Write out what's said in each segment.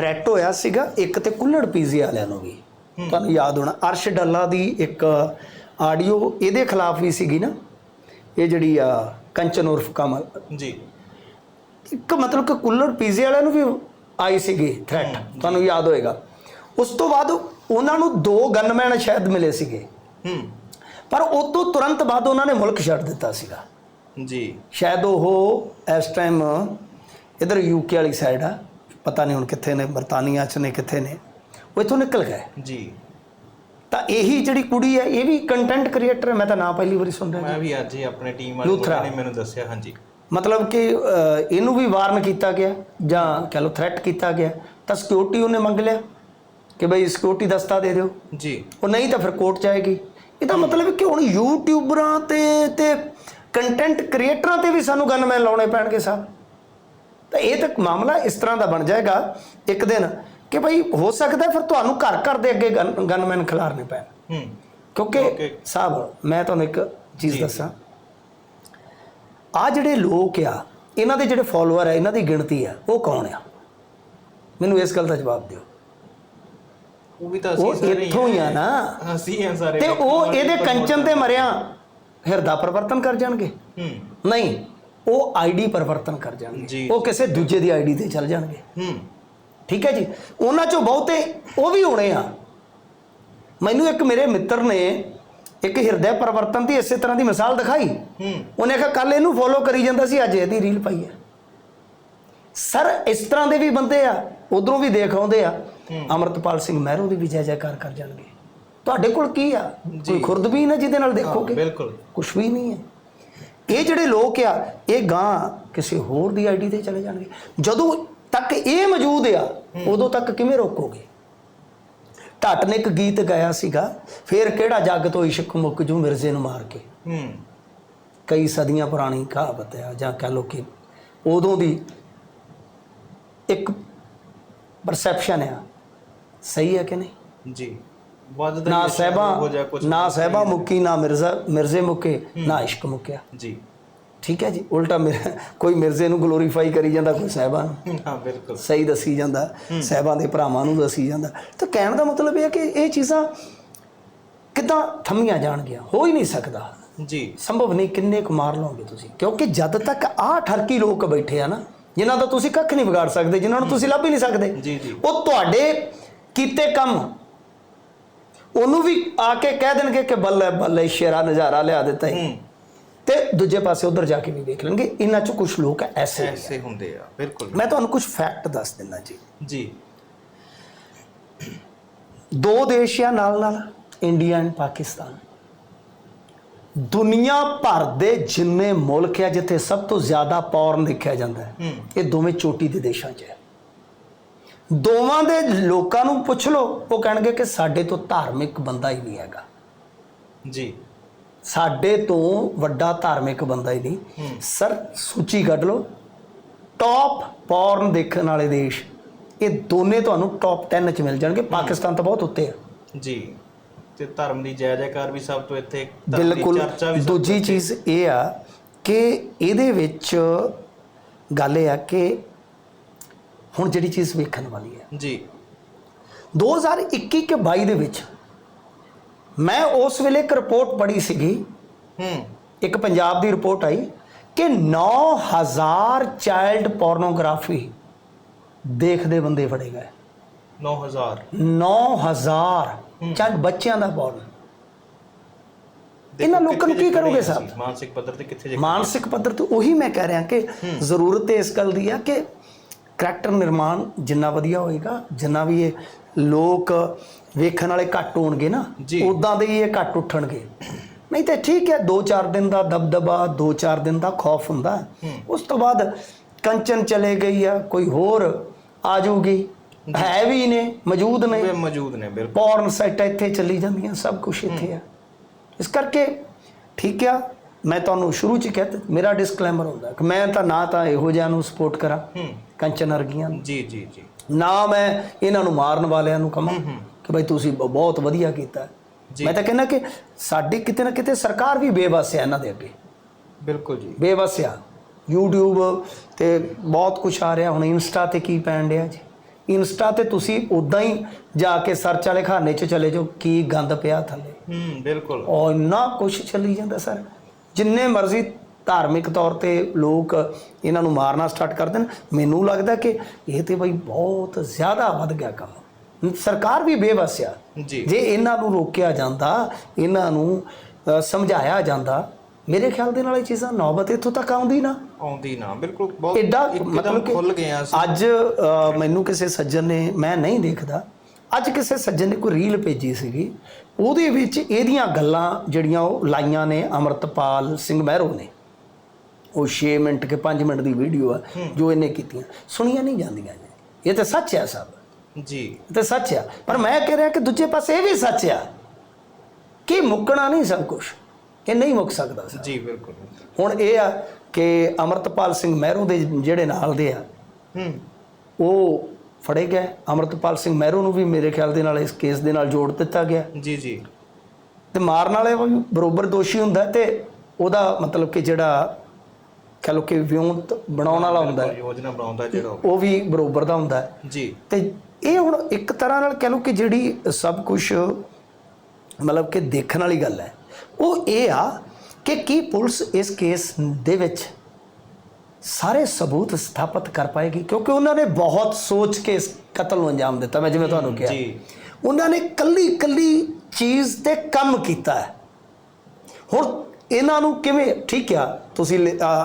Threat ਹੋਇਆ ਸੀਗਾ ਇੱਕ ਤੇ ਕੁੱਲੜ ਪੀਜ਼ੇ ਵਾਲਿਆਂ ਨੂੰ ਵੀ। ਤੁਹਾਨੂੰ ਯਾਦ ਹੋਣਾ ਅਰਸ਼ ਡੱਲਾ ਦੀ ਇੱਕ ਆਡੀਓ ਇਹਦੇ ਖਿਲਾਫ ਵੀ ਸੀਗੀ ਨਾ ਇਹ ਜਿਹੜੀ ਆ ਕੰਚਨ ਉਰਫ ਕਮਲ। ਜੀ। ਇੱਕ ਮਤਲਬ ਕਿ ਕੁੱਲੜ ਪੀਜ਼ੇ ਵਾਲਿਆਂ ਨੂੰ ਵੀ ਆਈ ਸੀਗੀ ਥ੍ਰੈਟ ਤੁਹਾਨੂੰ ਯਾਦ ਹੋਏਗਾ। ਉਸ ਤੋਂ ਬਾਅਦ ਉਹਨਾਂ ਨੂੰ ਦੋ ਗਨਮੈਨ ਸ਼ਾਇਦ ਮਿਲੇ ਸੀਗੇ। ਹੂੰ। ਪਰ ਉਸ ਤੋਂ ਤੁਰੰਤ ਬਾਅਦ ਉਹਨਾਂ ਨੇ ਮੁਲਕ ਛੱਡ ਦਿੱਤਾ ਸੀਗਾ। ਜੀ। ਸ਼ਾਇਦ ਉਹ ਇਸ ਟਾਈਮ ਇਧਰ ਯੂਕੇ ਵਾਲੀ ਸਾਈਡ ਆ। ਪਤਾ ਨਹੀਂ ਹੁਣ ਕਿੱਥੇ ਨੇ ਬਰਤਾਨੀਆ ਚ ਨੇ ਕਿੱਥੇ ਨੇ। ਉਹ ਇੱਥੋਂ ਨਿਕਲ ਗਏ। ਜੀ। ਤਾਂ ਇਹੀ ਜਿਹੜੀ ਕੁੜੀ ਹੈ ਇਹ ਵੀ ਕੰਟੈਂਟ ਕ੍ਰੀਏਟਰ ਹੈ। ਮੈਂ ਤਾਂ ਨਾਂ ਪਹਿਲੀ ਵਾਰੀ ਸੁਣ ਰਿਹਾ। ਮੈਂ ਵੀ ਅੱਜ ਹੀ ਆਪਣੇ ਟੀਮ ਵਾਲੇ ਨੇ ਮੈਨੂੰ ਦੱਸਿਆ ਹਾਂਜੀ। ਮਤਲਬ ਕਿ ਇਹਨੂੰ ਵੀ ਵਾਰਨ ਕੀਤਾ ਗਿਆ ਜਾਂ ਕਹ ਲਓ ਥ੍ਰੈਟ ਕੀਤਾ ਗਿਆ। ਤਾਂ ਸਿਕਿਉਰਿਟੀ ਉਹਨੇ ਮੰਗ ਲਿਆ ਕਿ ਬਈ ਸਿਕਿਉਰਿਟੀ ਦਸਤਾ ਦੇ ਦਿਓ। ਜੀ। ਉਹ ਨਹੀਂ ਤਾਂ ਫਿਰ ਕੋਰਟ ਜਾਏਗੀ ਇਹਦਾ ਮਤਲਬ ਕਿ ਹੁਣ ਯੂਟਿਊਬਰਾਂ ਤੇ ਤੇ ਕੰਟੈਂਟ ਕ੍ਰੀਏਟਰਾਂ ਤੇ ਵੀ ਸਾਨੂੰ ਗਨਮੈਨ ਲਾਉਣੇ ਪੈਣਗੇ ਸਾਹਿਬ ਤਾਂ ਇਹ ਤਾਂ ਮਾਮਲਾ ਇਸ ਤਰ੍ਹਾਂ ਦਾ ਬਣ ਜਾਏਗਾ ਇੱਕ ਦਿਨ ਕਿ ਭਾਈ ਹੋ ਸਕਦਾ ਫਿਰ ਤੁਹਾਨੂੰ ਘਰ ਘਰ ਦੇ ਅੱਗੇ ਗਨਮੈਨ ਖਿਲਾਰਨੇ ਪੈਣ। ਹੂੰ। ਕਿਉਂਕਿ. ਸਾਹਿਬ ਮੈਂ ਤੁਹਾਨੂੰ ਇੱਕ ਚੀਜ਼ ਦੱਸਾਂ। ਆ ਜਿਹੜੇ ਲੋਕ ਆ ਇਹਨਾਂ ਦੇ ਜਿਹੜੇ ਫਾਲੋਅਰ ਆ ਇਹਨਾਂ ਦੀ ਗਿਣਤੀ ਆ ਉਹ ਕੌਣ ਆ? ਮੈਨੂੰ ਇਸ ਗੱਲ ਦਾ ਜਵਾਬ ਦਿਓ। ਉਹ ਵੀ ਤਾਂ ਅਸੀਂ ਸਾਰੇ ਇੱਥੋਂ ਹੀ ਆ ਨਾ। ਅਸੀਂ ਆ ਸਾਰੇ ਤੇ ਉਹ ਇਹਦੇ ਕੰਚਨ ਤੇ ਮਰਿਆ ਹਿਰਦਾ ਪਰਿਵਰਤਨ ਕਰ ਜਾਣਗੇ। ਹੂੰ। ਨਹੀਂ ਉਹ ਆਈਡੀ ਪਰਿਵਰਤਨ ਕਰ ਜਾਣਗੇ। ਉਹ ਕਿਸੇ ਦੂਜੇ ਦੀ ਆਈਡੀ ਤੇ ਚੱਲ ਜਾਣਗੇ। ਹੂੰ। ਠੀਕ ਹੈ ਜੀ? ਉਹਨਾਂ ਚੋਂ ਬਹੁਤੇ ਉਹ ਵੀ ਹੋਣੇ ਆ। ਮੈਨੂੰ ਇੱਕ ਮੇਰੇ ਮਿੱਤਰ ਨੇ ਇੱਕ ਹਿਰਦੇ ਪਰਿਵਰਤਨ ਦੀ ਇਸੇ ਤਰ੍ਹਾਂ ਦੀ ਮਿਸਾਲ ਦਿਖਾਈ। ਹੂੰ। ਉਹਨੇ ਕਿਹਾ ਕੱਲ ਇਹਨੂੰ ਫੋਲੋ ਕਰੀ ਜਾਂਦਾ ਸੀ ਅੱਜ ਇਹਦੀ ਰੀਲ ਪਾਈ ਹੈ। ਸਰ ਇਸ ਤਰ੍ਹਾਂ ਦੇ ਵੀ ਬੰਦੇ ਆ ਉਧਰੋਂ ਵੀ ਦੇਖ ਆਉਂਦੇ ਆ। ਅਮਰਤਪਾਲ ਸਿੰਘ ਮਹਿਰੋਂ ਦੀ ਵੀ ਜੈ ਜੈਕਾਰ ਕਰ ਜਾਣਗੇ। ਤੁਹਾਡੇ ਕੋਲ ਕੀ ਆ? ਕੋਈ ਖੁਰਦਬੀਨ ਹੈ ਜਿਹਦੇ ਨਾਲ ਦੇਖੋਗੇ? ਬਿਲਕੁਲ। ਕੁਝ ਵੀ ਨਹੀਂ ਹੈ। ਇਹ ਜਿਹੜੇ ਲੋਕ ਆ ਇਹ ਗਾਂ ਕਿਸੇ ਹੋਰ ਦੀ ਆਈਡੀ ਤੇ ਚਲੇ ਜਾਣਗੇ। ਜਦੋਂ ਤੱਕ ਇਹ ਮੌਜੂਦ ਆ ਉਦੋਂ ਤੱਕ ਕਿਵੇਂ ਰੋਕੋਗੇ? ਢੱਟ ਨੇ ਇੱਕ ਗੀਤ ਗਾਇਆ ਸੀਗਾ ਫੇਰ ਕਿਹੜਾ ਜੱਗ ਤੋਂ ਇਸ਼ਕ ਮੁੱਕ ਜੂ ਮਿਰਜ਼ੇ ਨੂੰ ਮਾਰ ਕੇ? ਹੂੰ। ਕਈ ਸਦੀਆਂ ਪੁਰਾਣੀ ਕਹਾਵਤ ਹੈ ਜਾਂ ਕਹ ਲੋ ਕਿ ਉਦੋਂ ਦੀ ਇੱਕ ਪਰਸੈਪਸ਼ਨ ਆ। ਸਹੀ ਹੈ ਕਿ ਨਹੀਂ? ਜੀ। ਨਾ ਸਹਿਬਾ ਨਾ ਸਹਿਬਾ ਮੁੱਕੀ ਨਾ ਮਿਰਜ਼ਾ ਮਿਰਜ਼ੇ ਮੁੱਕੇ ਨਾ ਇਸ਼ਕ ਮੁੱਕਿਆ। ਜੀ। ਠੀਕ ਹੈ ਜੀ ਉਲਟਾ ਮੇਰਾ ਕੋਈ ਮਿਰਜ਼ੇ ਨੂੰ ਗਲੋਰੀਫਾਈ ਕਰੀ ਜਾਂਦਾ ਕੋਈ ਸਹਿਬਾ ਨੂੰ। ਹਾਂ ਬਿਲਕੁਲ। ਸਹੀ ਦੱਸੀ ਜਾਂਦਾ ਸਹਿਬਾਂ ਦੇ ਭਰਾਵਾਂ ਨੂੰ ਦੱਸੀ ਜਾਂਦਾ। ਤਾਂ ਕਹਿਣ ਦਾ ਮਤਲਬ ਇਹ ਹੈ ਕਿ ਇਹ ਚੀਜ਼ਾਂ ਕਿਦਾਂ ਥੰਮੀਆਂ ਜਾਣਗੀਆਂ? ਹੋ ਹੀ ਨਹੀਂ ਸਕਦਾ। ਜੀ। ਸੰਭਵ ਨਹੀਂ ਕਿੰਨੇ ਕੁ ਮਾਰ ਲਓਗੇ ਤੁਸੀਂ। ਕਿਉਂਕਿ ਜਦ ਤੱਕ ਆਹ ਠਰਕੀ ਲੋਕ ਬੈਠੇ ਆ ਨਾ ਜਿਨ੍ਹਾਂ ਦਾ ਤੁਸੀਂ ਕੱਖ ਨਹੀਂ ਵਿਗਾੜ ਸਕਦੇ ਜਿਨ੍ਹਾਂ ਨੂੰ ਤੁਸੀਂ ਲੱਭ ਹੀ ਨਹੀਂ ਸਕਦੇ ਜੀ, ਜੀ। ਉਹ ਤੁਹਾਡੇ ਕੀਤੇ ਕੰਮ ਉਹਨੂੰ ਵੀ ਆ ਕੇ ਕਹਿ ਦੇਣਗੇ ਕਿ ਬੱਲੇ ਬੱਲੇ ਸ਼ੇਰਾ ਨਜ਼ਾਰਾ ਲਿਆ ਦਿੱਤਾ ਹੈ। ਹੂੰ। ਤੇ ਦੂਜੇ ਪਾਸੇ ਉਧਰ ਜਾ ਕੇ ਵੀ ਦੇਖ ਲੈਣਗੇ। ਇਹਨਾਂ ਚ ਕੁਝ ਲੋਕ ਐਸੇ ਵੀ ਆ। ਐਸੇ ਹੁੰਦੇ ਆ ਬਿਲਕੁਲ। ਮੈਂ ਤੁਹਾਨੂੰ ਕੁਝ ਫੈਕਟ ਦੱਸ ਦਿੰਦਾ ਜੀ। ਜੀ। ਦੋ ਦੇਸ਼ ਆ ਨਾਲ ਨਾਲ ਇੰਡੀਆ ਐਂਡ ਪਾਕਿਸਤਾਨ ਦੁਨੀਆ ਭਰ ਦੇ ਜਿੰਨੇ ਮੁਲਕ ਆ ਜਿੱਥੇ ਸਭ ਤੋਂ ਜ਼ਿਆਦਾ ਪੌਰਨ ਦੇਖਿਆ ਜਾਂਦਾ ਹੈ ਹੂੰ। ਇਹ ਦੋਵੇਂ ਚੋਟੀ ਦੇ ਦੇਸ਼ਾਂ 'ਚ ਹੈ। ਦੋਵਾਂ ਦੇ ਲੋਕਾਂ ਨੂੰ ਪੁੱਛ ਲਓ ਉਹ ਕਹਿਣਗੇ ਕਿ ਸਾਡੇ ਤੋਂ ਧਾਰਮਿਕ ਬੰਦਾ ਹੀ ਨਹੀਂ ਹੈਗਾ। ਜੀ। ਸਾਡੇ ਤੋਂ ਵੱਡਾ ਧਾਰਮਿਕ ਬੰਦਾ ਹੀ। ਨਹੀਂ ਸਰ ਸੂਚੀ ਕੱਢ ਲਓ। ਟੌਪ ਪੌਰਨ ਦੇਖਣ ਵਾਲੇ ਦੇਸ਼। ਇਹ ਦੋਨੇ ਤੁਹਾਨੂੰ ਟੌਪ 10 ਚ ਮਿਲ ਜਾਣਗੇ। ਪਾਕਿਸਤਾਨ ਤਾਂ ਬਹੁਤ ਉੱਤੇ ਆ। ਜੀ। ਤੇ ਧਰਮ ਦੀ ਜੈ ਜੈਕਾਰ ਵੀ ਸਭ ਤੋਂ ਇੱਥੇ ਬਿਲਕੁਲ। ਦੂਜੀ। ਚੀਜ਼ ਇਹ ਆ ਕਿ ਇਹਦੇ ਵਿੱਚ ਗੱਲ ਇਹ ਆ ਕਿ ਹੁਣ ਜਿਹੜੀ ਚੀਜ਼ ਵੇਖਣ ਵਾਲੀ ਹੈ। ਜੀ। 2021 ਕੇ 22 ਦੇ ਵਿੱਚ ਮੈਂ ਉਸ ਵੇਲੇ ਇੱਕ ਰਿਪੋਰਟ ਪੜ੍ਹੀ ਸੀਗੀ। ਹੂੰ। ਇੱਕ ਪੰਜਾਬ ਦੀ ਰਿਪੋਰਟ ਆਈ ਕਿ 9000 ਚਾਈਲਡ ਪੋਰਨੋਗ੍ਰਾਫੀ ਦੇਖਦੇ ਬੰਦੇ ਫੜੇ ਗਏ। 9000 9000 ਚਾਈਲਡ ਬੱਚਿਆਂ ਦਾ ਪੌਰਨ ਇਹਨਾਂ ਲੋਕਾਂ ਨੂੰ ਕੀ ਕਰੋਗੇ ਸਾਹਿਬ? ਮਾਨਸਿਕ ਪੱਧਰ ਤੇ ਕਿੱਥੇ ਜੇ ਮਾਨਸਿਕ ਪੱਧਰ ਤੇ ਉਹੀ ਮੈਂ ਕਹਿ ਰਿਹਾ ਕਿ ਜ਼ਰੂਰਤ ਇਸ ਗੱਲ ਦੀ ਆ ਕਿ ਕਰੈਕਟਰ ਨਿਰਮਾਣ ਜਿੰਨਾ ਵਧੀਆ ਹੋਏਗਾ ਜਿੰਨਾ ਵੀ ਇਹ ਲੋਕ ਵੇਖਣ ਵਾਲੇ ਘੱਟ ਹੋਣਗੇ ਨਾ ਜੀ। ਉਦਾਂ ਦੇ ਹੀ ਇਹ ਘੱਟ ਉੱਠਣਗੇ। ਨਹੀਂ ਤੇ ਠੀਕ ਹੈ 2-4 ਦਿਨ ਦਾ ਦਬਦਬਾ 2-4 ਦਿਨ ਦਾ ਖੌਫ ਹੁੰਦਾ। ਉਸ ਤੋਂ ਬਾਅਦ ਕੰਚਨ ਚਲੇ ਗਈ ਆ ਕੋਈ ਹੋਰ ਆ ਜਾਊਗੀ। ਹੈ ਵੀ ਨੇ ਮੌਜੂਦ ਨੇ। ਵੀ ਮੌਜੂਦ ਨੇ ਬਿਲਕੁਲ। ਪੌਰਨ ਸਾਈਟਾਂ ਇੱਥੇ ਚੱਲੀ ਜਾਂਦੀਆਂ ਸਭ ਕੁਝ ਇੱਥੇ ਆ। ਇਸ ਕਰਕੇ ਠੀਕ ਆ ਮੈਂ ਤੁਹਾਨੂੰ ਸ਼ੁਰੂ ਚ ਕਹਿ ਦਿੱਤਾ ਮੇਰਾ ਡਿਸਕਲੇਮਰ ਹੁੰਦਾ ਕਿ ਮੈਂ ਤਾਂ ਨਾ ਤਾਂ ਇਹੋ ਜਿਹਿਆਂ ਨੂੰ ਸਪੋਰਟ ਕਰਾਂ ਹੂੰ। ਕੰਚਨ ਵਰਗੀਆਂ ਨੂੰ। ਜੀ ਜੀ ਜੀ। ਨਾ ਮੈਂ ਇਹਨਾਂ ਨੂੰ ਮਾਰਨ ਵਾਲਿਆਂ ਨੂੰ ਕਹਾਂ। ਕਿ ਭਾਈ ਤੁਸੀਂ ਬਹੁਤ ਵਧੀਆ ਕੀਤਾ। ਮੈਂ ਤਾਂ ਕਹਿੰਦਾ ਕਿ ਸਾਡੀ ਕਿਤੇ ਨਾ ਕਿਤੇ ਸਰਕਾਰ ਵੀ ਬੇਵਸ ਹੈ ਇਹਨਾਂ ਦੇ ਅੱਗੇ। ਬਿਲਕੁਲ ਜੀ। ਬੇਵਸ ਆ। YouTube ਤੇ ਬਹੁਤ ਕੁਝ ਆ ਰਿਹਾ ਹੁਣ ਇੰਸਟਾ ਤੇ ਕੀ ਪੈਣ ਡਿਆ ਜੀ? ਇੰਸਟਾ ਤੇ ਤੁਸੀਂ ਉਦਾਂ ਹੀ ਜਾ ਕੇ ਸਰਚ ਵਾਲੇ ਖਾਨੇ 'ਚ ਚਲੇ ਜਾਓ ਕੀ ਗੰਦ ਪਿਆ ਥੱਲੇ। ਹੂੰ ਬਿਲਕੁਲ। ਔਰ ਇੰਨਾ ਕੁਛ ਚੱਲੀ ਜਾਂਦਾ ਸਰ। ਜਿੰਨੇ ਮਰਜ਼ੀ ਧਾਰਮਿਕ ਤੌਰ ਤੇ ਲੋਕ ਇਹਨਾਂ ਨੂੰ ਮਾਰਨਾ ਸਟਾਰਟ ਕਰ ਦੇਣ ਮੈਨੂੰ ਲੱਗਦਾ ਕਿ ਇਹ ਤੇ ਬਈ ਬਹੁਤ ਜ਼ਿਆਦਾ ਵੱਧ ਗਿਆ ਕੰਮ। ਸਰਕਾਰ ਵੀ ਬੇਵਸ ਆ। ਜੀ। ਜੇ ਇਹਨਾਂ ਨੂੰ ਰੋਕਿਆ ਜਾਂਦਾ ਇਹਨਾਂ ਨੂੰ ਸਮਝਾਇਆ ਜਾਂਦਾ ਮੇਰੇ ਖਿਆਲ ਦੇ ਨਾਲ ਇਹ ਚੀਜ਼ਾਂ ਨੌਬਤ ਇੱਥੋਂ ਤੱਕ ਆਉਂਦੀ ਨਾ। ਆਉਂਦੀ ਨਾ ਬਿਲਕੁਲ ਬਹੁਤ ਐਡਾ ਮਤਲਬ ਖੁੱਲ ਗਏ ਆ ਅਸੀਂ। ਅੱਜ ਮੈਨੂੰ ਕਿਸੇ ਸੱਜਣ ਨੇ ਮੈਂ ਨਹੀਂ ਦੇਖਦਾ ਅੱਜ ਕਿਸੇ ਸੱਜਣ ਨੇ ਕੋਈ ਰੀਲ ਭੇਜੀ ਸੀਗੀ ਉਹਦੇ ਵਿੱਚ ਇਹਦੀਆਂ ਗੱਲਾਂ ਜਿਹੜੀਆਂ ਉਹ ਲਾਈਆਂ ਨੇ ਅਮਰਤਪਾਲ ਸਿੰਘ ਮਹਿਰੋ ਨੇ। ਉਹ 6 ਮਿੰਟ ਕੇ 5 ਮਿੰਟ ਦੀ ਵੀਡੀਓ ਆ ਜੋ ਇਹਨੇ ਕੀਤੀਆਂ। ਸੁਣੀਆਂ ਨਹੀਂ ਜਾਂਦੀਆਂ ਇਹ ਤਾਂ ਸੱਚ ਹੈ ਸਭ। ਜੀ। ਇਹ ਤਾਂ ਸੱਚ ਆ। ਪਰ ਮੈਂ ਕਹਿ ਰਿਹਾ ਕਿ ਦੂਜੇ ਪਾਸੇ ਇਹ ਵੀ ਸੱਚ ਆ ਕਿ ਮੁੱਕਣਾ ਨਹੀਂ ਸਭ ਕੁਝ ਇਹ ਨਹੀਂ ਮੁੱਕ ਸਕਦਾ ਸਰ। ਜੀ ਬਿਲਕੁਲ ਹੁਣ ਇਹ ਆ ਕਿ ਅਮਰਤਪਾਲ ਸਿੰਘ ਮਹਿਰੋਂ ਦੇ ਜਿਹੜੇ ਨਾਲ ਦੇ ਆ ਹੂੰ। ਉਹ ਫੜੇ ਗਏ। ਅਮਰਤਪਾਲ ਸਿੰਘ ਮਹਿਰੋਂ ਨੂੰ ਵੀ ਮੇਰੇ ਖਿਆਲ ਦੇ ਨਾਲ ਇਸ ਕੇਸ ਦੇ ਨਾਲ ਜੋੜ ਦਿੱਤਾ ਗਿਆ। ਜੀ ਜੀ। ਤੇ ਮਾਰਨ ਵਾਲੇ ਬਰੋਬਰ ਦੋਸ਼ੀ ਹੁੰਦਾ ਤੇ ਉਹਦਾ ਮਤਲਬ ਕਿ ਜਿਹੜਾ ਕਹ ਲੋ ਕਿ ਵਿਉਂਤ ਬਣਾਉਣ ਵਾਲਾ ਹੁੰਦਾ ਹੈ, ਯੋਜਨਾ ਬਣਾਉਂਦਾ ਜਿਹੜਾ ਉਹ। ਉਹ ਵੀ ਬਰੋਬਰ ਦਾ ਹੁੰਦਾ। ਹੈ। ਜੀ। ਤੇ ਇਹ ਹੁਣ ਇੱਕ ਤਰ੍ਹਾਂ ਨਾਲ ਕਹ ਲੋ ਕਿ ਜਿਹੜੀ ਸਭ ਕੁਝ ਮਤਲਬ ਕਿ ਦੇਖਣ ਵਾਲੀ ਗੱਲ ਹੈ ਉਹ ਇਹ ਆ ਕਿ ਕੀ ਪੁਲਿਸ ਇਸ ਕੇਸ ਦੇ ਵਿੱਚ ਸਾਰੇ ਸਬੂਤ ਸਥਾਪਿਤ ਕਰ ਪਾਏਗੀ? ਕਿਉਂਕਿ ਉਹਨਾਂ ਨੇ ਬਹੁਤ ਸੋਚ ਕੇ ਇਸ ਕਤਲ ਨੂੰ ਅੰਜਾਮ ਦਿੱਤਾ ਮੈਂ ਜਿਵੇਂ ਤੁਹਾਨੂੰ ਕਿਹਾ। ਜੀ। ਉਹਨਾਂ ਨੇ ਕੱਲੀ ਕੱਲੀ ਚੀਜ਼ ਤੇ ਕੰਮ ਕੀਤਾ ਹੈ। ਹੁਣ ਇਹਨਾਂ ਨੂੰ ਕਿਵੇਂ ਠੀਕ ਆ ਤੁਸੀਂ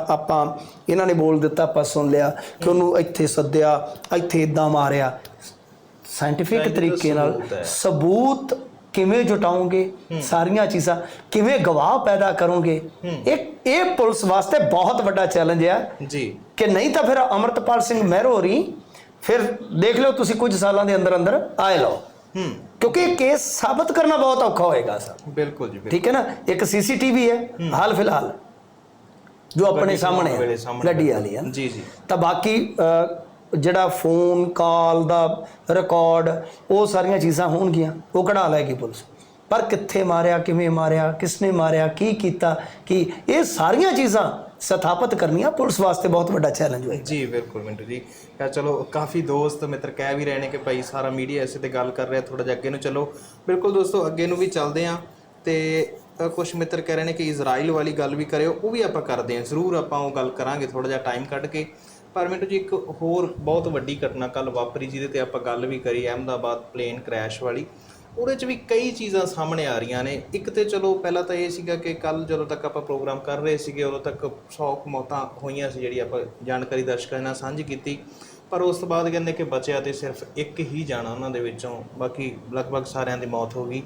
ਆਪਾਂ ਇਹਨਾਂ ਨੇ ਬੋਲ ਦਿੱਤਾ ਆਪਾਂ ਸੁਣ ਲਿਆ ਕਿ ਉਹਨੂੰ ਇੱਥੇ ਸੱਦਿਆ ਇੱਥੇ ਇਦਾਂ ਮਾਰਿਆ। ਸਾਇੰਟੀਫਿਕ ਤਰੀਕੇ ਨਾਲ ਸਬੂਤ ਕਿਵੇਂ ਜੁਟਾਓਗੇ ਸਾਰੀਆਂ ਚੀਜ਼ਾਂ ਕਿਵੇਂ ਗਵਾਹ ਪੈਦਾ ਕਰੋਗੇ ਇਹ ਇਹ ਪੁਲਿਸ ਵਾਸਤੇ ਬਹੁਤ ਵੱਡਾ ਚੈਲੰਜ ਹੈ ਜੀ। ਕਿ ਨਹੀਂ ਤਾਂ ਫਿਰ ਅਮਰਤਪਾਲ ਸਿੰਘ ਮਹਿਰੋ ਹੋਰੀ ਫਿਰ ਦੇਖ ਲਓ ਤੁਸੀਂ ਕੁਝ ਸਾਲਾਂ ਦੇ ਅੰਦਰ ਅੰਦਰ ਆਏ ਲਓ। ਹੂੰ। ਕਿਉਂਕਿ ਇਹ ਕੇਸ ਸਾਬਤ ਕਰਨਾ ਬਹੁਤ ਔਖਾ ਹੋਏਗਾ ਸਰ। ਬਿਲਕੁਲ ਜੀ ਠੀਕ ਹੈ ਨਾ? ਇੱਕ ਸੀਸੀਟੀਵੀ ਹੈ ਹਾਲ ਫਿਲਹਾਲ। ਜੋ ਆਪਣੇ ਸਾਹਮਣੇ ਗੱਡੀ ਵਾਲੀ ਹੈ। ਜੀ ਜੀ। ਤਾਂ ਬਾਕੀ ਜਿਹੜਾ ਫੋਨ, ਕਾਲ ਦਾ ਰਿਕਾਰਡ ਉਹ ਸਾਰੀਆਂ ਚੀਜ਼ਾਂ ਹੋਣਗੀਆਂ। ਉਹ ਕਢਾ ਲੈਗੀ ਪੁਲਿਸ। ਪਰ ਕਿੱਥੇ ਮਾਰਿਆ, ਕਿਵੇਂ ਮਾਰਿਆ, ਕਿਸਨੇ ਮਾਰਿਆ, ਕੀ ਕੀਤਾ, ਕੀ ਇਹ ਸਾਰੀਆਂ ਚੀਜ਼ਾਂ ਸਥਾਪਿਤ ਕਰਨੀਆਂ ਪੁਲਿਸ ਵਾਸਤੇ ਬਹੁਤ ਵੱਡਾ ਚੈਲੰਜ ਹੋਏਗਾ। ਜੀ, ਬਿਲਕੁਲ ਮਿੰਟੂ ਜੀ। ਕਹ ਚਲੋ, ਕਾਫੀ ਦੋਸਤ ਮਿੱਤਰ ਕਹਿ ਵੀ ਰਹੇ ਨੇ ਕਿ ਭਾਈ ਸਾਰਾ ਮੀਡੀਆ ਇਸੇ ਤੇ ਗੱਲ ਕਰ ਰਿਹਾ ਥੋੜਾ ਜਿਹਾ ਅੱਗੇ ਨੂੰ ਚਲੋ। ਬਿਲਕੁਲ ਦੋਸਤੋ, ਅੱਗੇ ਨੂੰ ਵੀ ਚੱਲਦੇ ਆਂ ਤੇ ਕੁਝ ਮਿੱਤਰ ਕਹਿ ਰਹੇ ਨੇ ਕਿ ਇਜ਼ਰਾਈਲ ਵਾਲੀ ਗੱਲ ਵੀ ਕਰਿਓ, ਉਹ ਵੀ ਆਪਾਂ ਕਰਦੇ ਆਂ ਜ਼ਰੂਰ ਆਪਾਂ ਉਹ ਗੱਲ ਕਰਾਂਗੇ ਥੋੜਾ ਜਿਹਾ ਟਾਈਮ ਕੱਢ ਕੇ। ਪਰ ਮੈਨੂੰ ਜੀ, ਇੱਕ ਹੋਰ ਬਹੁਤ ਵੱਡੀ ਘਟਨਾ ਕੱਲ ਵਾਪਰੀ, ਜਿਹਦੇ ਤੇ ਆਪਾਂ ਗੱਲ ਵੀ ਕਰੀ, ਅਹਿਮਦਾਬਾਦ ਪਲੇਨ ਕ੍ਰੈਸ਼ ਵਾਲੀ। ਉਹਦੇ 'ਚ ਵੀ ਕਈ ਚੀਜ਼ਾਂ ਸਾਹਮਣੇ ਆ ਰਹੀਆਂ ਨੇ। ਇੱਕ ਤੇ ਚਲੋ, ਪਹਿਲਾਂ ਤਾਂ ਇਹ ਸੀਗਾ ਕਿ ਕੱਲ ਜਦੋਂ ਤੱਕ ਆਪਾਂ ਪ੍ਰੋਗਰਾਮ ਕਰ ਰਹੇ ਸੀਗੇ, ਉਦੋਂ ਤੱਕ 100 ਕੁ ਮੌਤਾਂ ਹੋਈਆਂ ਸੀ, ਜਿਹੜੀ ਆਪਾਂ ਜਾਣਕਾਰੀ ਦਰਸ਼ਕਾਂ ਨਾਲ ਸਾਂਝੀ ਕੀਤੀ। ਪਰ ਉਸ ਤੋਂ ਬਾਅਦ ਕਹਿੰਦੇ ਕਿ ਬਚਿਆ ਤੇ ਸਿਰਫ ਇੱਕ ਹੀ ਜਾਣਾ ਉਹਨਾਂ ਦੇ ਵਿੱਚੋਂ, ਬਾਕੀ ਲਗਭਗ ਸਾਰਿਆਂ ਦੀ ਮੌਤ ਹੋ ਗਈ।